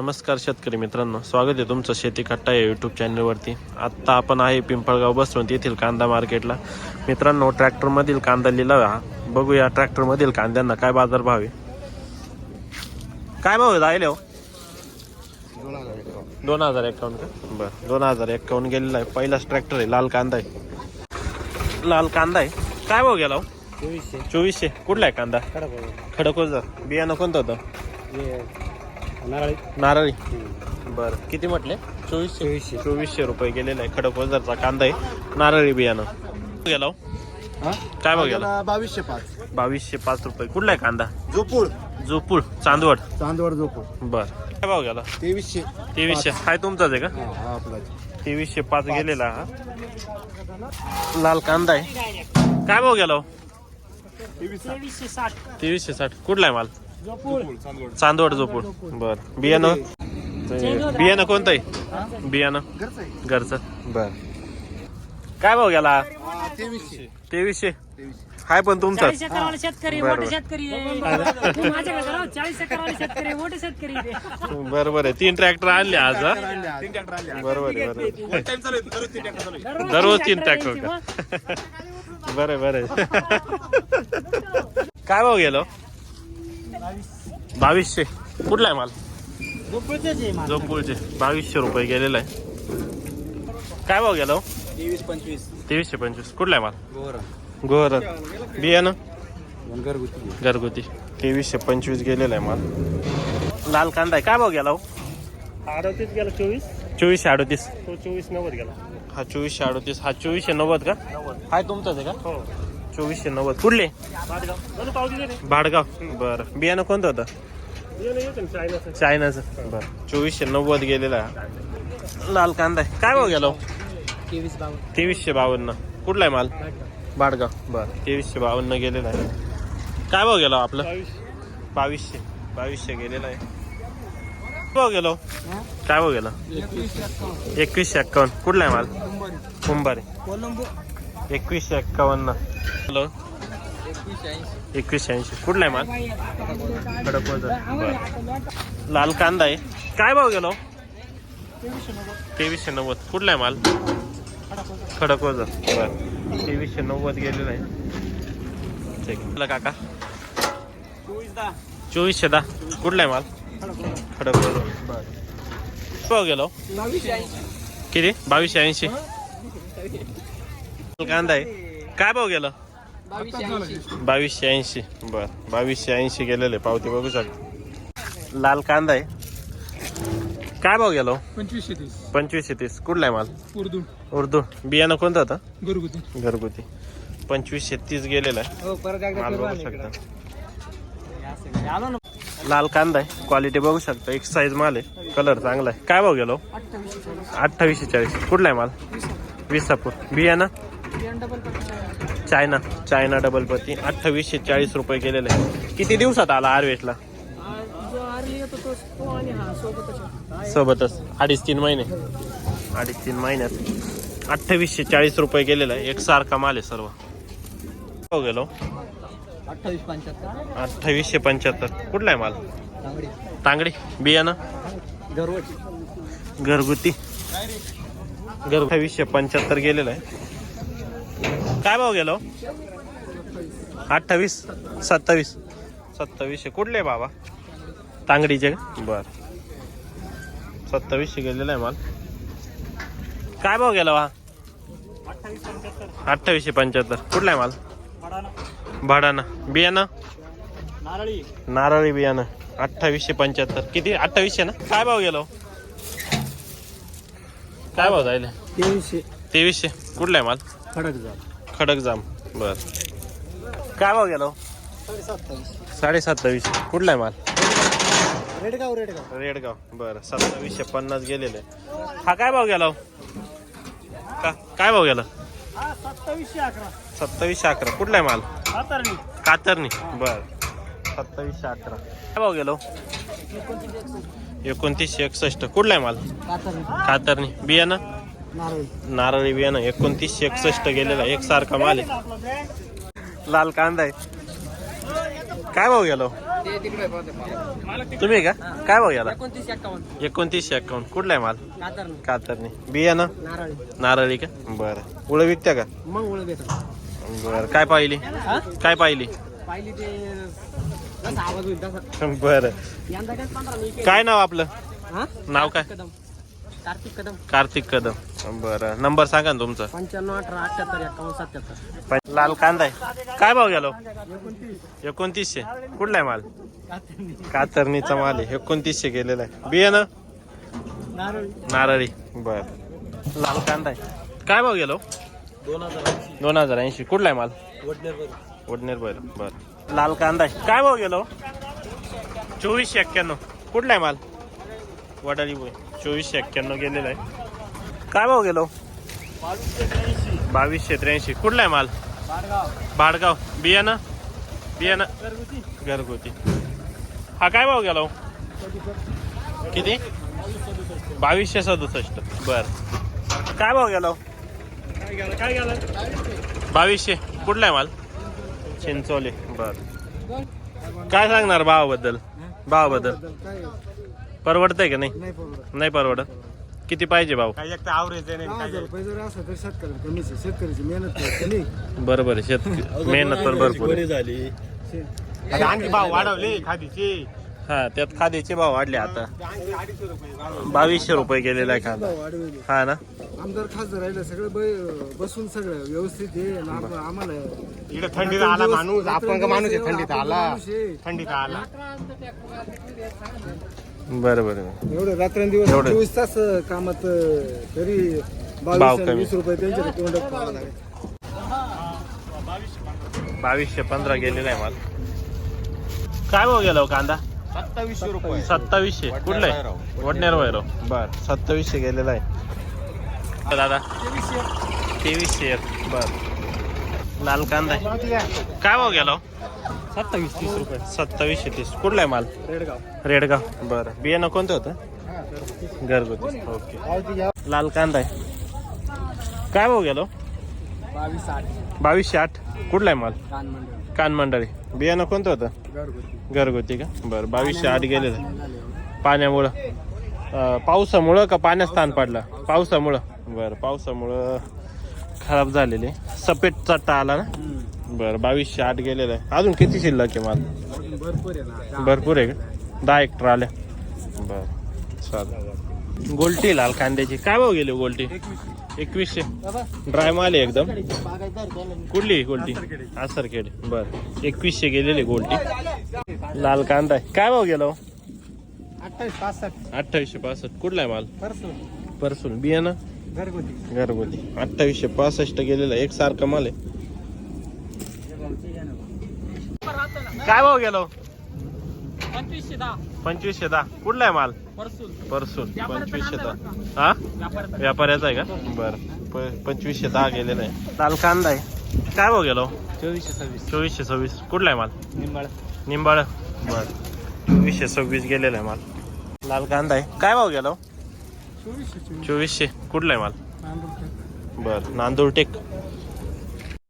नमस्कार शेतकरी मित्रांनो स्वागत आहे तुमचं शेती कट्टा या यूट्यूब चॅनलवरती आत्ता आपण आहे पिंपळगाव बसवंत येथील कांदा मार्केटला. मित्रांनो ट्रॅक्टरमधील कांदा लिहिला हा. बघूया ट्रॅक्टरमधील कांद्यांना काय बाजार भाव आहे. काय भाव आहे राहिले हो? दोन हजार एकावन्न का? बरं दोन हजार एकावन्न गेलेला आहे. पहिलाच ट्रॅक्टर आहे लाल कांदा आहे. लाल कांदा आहे. काय भाव गेला हो? चोवीसशे. चोवीसशे. कुठला आहे कांदा? खडकोजर बियाणं कोणतं होतं? नारळी. नारळी? बरं. किती म्हटले? चोवीसशे? चोवीसशे. चोवीसशे रुपये गेलेला आहे. खडक वजरचा कांदा आहे. नारळी बियाणं. गेला हो? काय भाव गेला? बावीसशे पाच. बावीसशे पाच रुपये. कुठला आहे कांदा? जोपूळ. जोपूळ. चांदवड. चांदवड जोपूळ. बर. काय भाव गेला? तेवीसशे. तेवीसशे. हाय तुमचाच आहे का? हा आपला तेवीसशे पाच. गेलेला हा. लाल कांदा आहे. काय भाव गेला हो? तेवीसशे साठ. तेवीसशे साठ. कुठला आहे माल? चांदवड. जोपूळ बर. बियाणं? बियाणं कोणतं आहे? बियाणं. घरचं. बर. काय भाव गेला? तेवीसशे. हाय पण तुमचाच चाळीस एकरवाले शेतकरी बरं, मोठे बरं. शेतकरी आहे. तू माझ्याकडे राव चाळीस एकरवाले शेतकरी मोठे शेतकरी आहे. ते. बरोबर आहे. तीन ट्रॅक्टर आणले आज हा? बरोबर आहे बरोबर दररोज तीन ट्रॅक्टर. बरं बरं. काय भाव गेलो? बावीसशे. कुठला आहे माल. जोपूळचे बावीसशे रुपये गेलेला आहे. काय भाव गेलो तेवीस पंचवीस. तेवीसशे पंचवीस. कुठला आहे माल? गोरा गोर बियाणं घरगुती. घरगुती. तेवीसशे पंचवीस गेलेला आहे माल. लाल कांदा आहे. काय भाव गेला हो? अडतीस गेला चोवीस. चोवीसशे अडतीस. तो चोवीस नव्वद गेला. हा चोवीसशे अडतीस. हा चोवीसशे नव्वद का? हाय तुमचाच आहे का? हो. चोवीसशे नव्वद. कुठले? भाडगाव बरं. बियाणं कोणतं होतं? चायनाचं. बरं. चोवीसशे नव्वद गेलेला. आहे लाल कांदा आहे. काय भाव गेलो हो? तेवीसशे बावन्न. कुठला आहे माल? भाडगाव बरं. तेवीसशे बावन्न गेलेला आहे. काय भाव गेलो हो आपलं? बावीसशे. बावीसशे गेलेला आहे. भाव गेलो हो? काय भाव गेला? एकवीसशे एक्कावन्न. कुठला आहे माल? कुंभारी. एकवीसशे एक्कावन्न. हॅलो. एकवीसशे ऐंशी. कुठला आहे माल? खडक बरं. लाल कांदा आहे. काय भाव गेलो? तेवीसशे नव्वद. कुठला आहे माल? खडक वजर बरं. तेवीसशे नव्वद गेलेला आहे. ठीक आहे. काका. चोवीसशे दहा. कुठला आहे माल? खडक वजर बरं भाव गेलो? किती? बावीसशे ऐंशी. कांदा आहे. काय भाव गेलं? बावीसशे ऐंशी. बर बावीसशे ऐंशी गेलेले पावती बघू शकता. लाल कांदा आहे. काय भाव गेलो पंचवीसशे तीस. पंचवीसशे तीस. कुठला आहे माल? उर्दू. उर्दू. बियाणं कोणतं होतं घरगुती. घरगुती. पंचवीसशे तीस गेलेला आहे. हो माल बघू शकता. लाल कांदा आहे. क्वालिटी बघू शकता. एक साईज माल आहे. कलर चांगला आहे. काय भाव गेलो अठ्ठावीसशे चाळीस. कुठला आहे माल? विसापूर. बियाणं? चायना चायना डबल पत्ती अठ्ठावीसशे चाळीस रुपये गेलेले. आहे किती दिवसात आला आरवेटला सोबतच. अडीच तीन महिने. अडीच तीन महिन्यात. अठ्ठावीसशे चाळीस रुपये गेलेला. आहे एकसारखा माल आहे सर्व. हो गेलो. अठ्ठावीसशे पंच्याहत्तर. कुठला आहे माल? तांगडी. बियाणं घरगुती. घरगुती. घर अठ्ठावीसशे पंच्याहत्तर गेलेलं आहे. काय भाव गेलो? अठ्ठावीस सत्तावीस. सत्तावीसशे. कुठले बाबा? तांगडीचे? बर. सत्तावीसशे गेलेला आहे माल. काय भाव गेला वा अठ्ठावीसशे पंच्याहत्तर. कुठला आहे माल. भाडाना बियाणं? नारळी नारळी बियाणं. अठ्ठावीसशे पंच्याहत्तर. किती? अठ्ठावीसशे ना? काय भाव गेलो? काय भाव जायला? तेवीसशे. तेवीसशे. कुठला आहे माल? खडक जाम बर. काय भाव गेलो सत्तावीस साडे सत्तावीस कुठला आहे माल? रेडगाव रेडगाव. रेडगाव. बरं सत्तावीसशे पन्नास गेलेले. हा काय भाव गेला हो? का काय भाव गेला? हा सत्तावीसशे अकरा. सत्तावीसशे अकरा. कुठला आहे माल? सातारणी कातरणी. बर सत्तावीसशे अकरा. काय भाव गेलो एकोणतीसशे एकसष्ट. कुठला आहे माल? कातर कातरणी. बियाणं? नारळी बियाणं एकोणतीसशे एकसष्ट गेलेला एकसारखा माल आहे. लाल कांदा आहे. काय भाव गेलो? तुम्ही का? काय भाव गेला? एकोणतीस एकोणतीसशे अकाउंट कुठला आहे माल? कातर कातरणी. बियाणं? नारळी का? बरं. उळ विकत्या का? बरं. काय पाहिली? काय पाहिली? बर बरं. काय नाव आपलं? नाव काय? कार्तिक कदम. कार्तिक कदम. बरं. नंबर सांगा ना तुमचा. पंच्याण्णव अठरा अठ्याहत्तर एक्कावन्न सत्याहत्तर. पण- लाल कांदा आहे. काय भाव गेलो? एकोणतीसशे. कुठला आहे माल? कातरणीचा माल आहे. एकोणतीसशे गेलेला आहे. बियाणं? नारळी. बर. लाल कांदा आहे. काय भाव गेलो? दोन हजार दोन हजार ऐंशी. कुठला आहे माल? वडनेर बर बर. लाल कांदा आहे. काय भाव गेलो? चोवीसशे एक्क्याण्णव. कुठला आहे माल? वडाली बोय चोवीसशे एक्क्याण्णव गेलेला आहे. काय भाव गेलो? बावीसशे त्र्याऐंशी. कुठला आहे माल? भाडगाव. बियाणं बियाणं घरगुती. हा काय भाव गेलो किती? बावीसशे सदुसष्ट. बर. काय भाव गेलो काय गेलं? बावीसशे. कुठला आहे माल? चिंचोले. बर. काय सांगणार भावाबद्दल? भावाबद्दल. परवडतंय का नाही? नाही परवडत. नाही परवडत? किती पाहिजे भाव? दहा हजार रुपये जर असं तर शेतकरी कमीच आहे. शेतकरीची मेहनत कमी बरोबर आहे. शेत मेहनत पण भरपूर आहे. झाली. आणखी भाव वाढवले खादीचे. हा त्यात खाद्याचे भाव वाढले आता. बावीसशे रुपये गेलेला आहे खादा. वाढवली. हा ना? आमदार खासदार राहिलं सगळं बै- बसून सगळं व्यवस्थित आहे. आणि आम- आम्हाला इकडे थंडीत आला माणूस आपण का माणूस आहे थंडीत आला. माणूस आहे. थंडीत आला. बरं बरं एवढं रात्रंदिवस एवढं. चोवीस तास कामात तरी भाव बावीस आणि कमी. वीस रुपये त्यांच्या तोंडात. बावीसशे पंधरा गेलेला आहे माल. काय भाव गेला हो कांदा? सत्तावीसशे रुपये. सत्तावीसशे. कुठला आहे? वडनेर वैरव बर सत्तावीसशे गेलेला आहे. दादा? तेवीसशे एक. बर. लाल कांदा आहे. काय भाव गेला हो? सत्तावीस तीस रुपये. सत्तावीसशे तीस. कुठला आहे माल? रेडगाव. रेडगाव. बरं. बियाणं कोणतं होतं? घरगुती. ओके. लाल कांदा आहे. काय भाव गेलो बावीस आठ. बावीसशे आठ. कुठला आहे माल? कान मंडळ. कान मंडळी. बियाणं कोणतं होतं? घरगुती. का? बरं. बावीसशे आठ गेलेलं पाण्यामुळं पावसामुळं का पाण्यात स्थान पडला? पावसामुळं. बरं. पावसामुळं खराब झालेले. सफेद चट्टा आला ना? बरं बावीसशे आठ गेलेलं आहे. अजून किती शिल्लक आहे माल? भरपूर आहे ना. भरपूर आहे का? दहा एक आल्या बरं चालेल. गोलटी लाल कांद्याची. काय भाव गेले गोलटी? एकवीसशे. ड्राय माल आहे एकदम. कुठली गोलटी? आसरखेड. बर एकवीसशे गेलेले गोलटी. लाल कांदा आहे. काय भाव गेलो पासष्ट. अठ्ठावीसशे पासष्ट. कुठला आहे माल? परसून. परसून. बियाणं? घरगुती. घरगुती. अठ्ठावीसशे पासष्ट गेलेला एक सारखा माल आहे. काय भाव गेलो? पंचवीसशे दहा. पंचवीसशे दहा. कुठला आहे माल? परसून. परसून. पंचवीसशे दहा. हा? व्यापाऱ्याचा आहे का? बरं. पंचवीसशे दहा गेलेला आहे. लाल कांदा आहे. काय भाव गेलो? चोवीसशे सव्वीस. चोवीसशे सव्वीस. कुठला आहे माल? निंबाळ. निंबाळ. बर. चोवीसशे सव्वीस गेलेला आहे माल. लाल कांदा आहे. काय भाव गेलो? चोवीसशे चोवीस चोवीसशे. कुठला आहे माल? बर नांदूर टेक